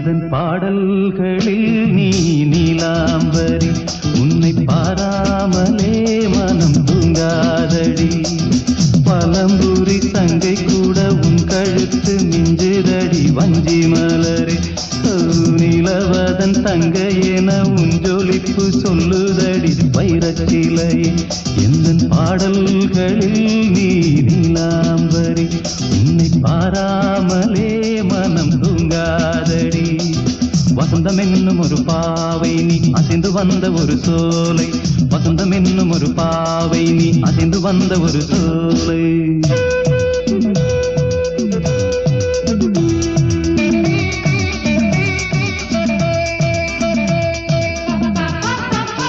இதன் பாடல்களில் நீ நீலாம்பரி உன்னை பாராமலே மனம் தூங்காதடி. பழம்புரி தங்கை கூட உன் கழுத்து மிஞ்சுதடி வஞ்சி மலரே. நிலவதன் தங்க என உன் ஜொலிப்பு சொல்லுதடி வைரச்சிலையே. எந்த பாடல்களில் நீ நீலாம்பரி உன்னை பாராமலே மனம் தூங்கா வசந்தம் என்னும் ஒரு பாவை நீ அசைந்து வந்த ஒரு சோலை. வசந்தம் என்னும் ஒரு பாவை நீ அசைந்து வந்த ஒரு சோலை.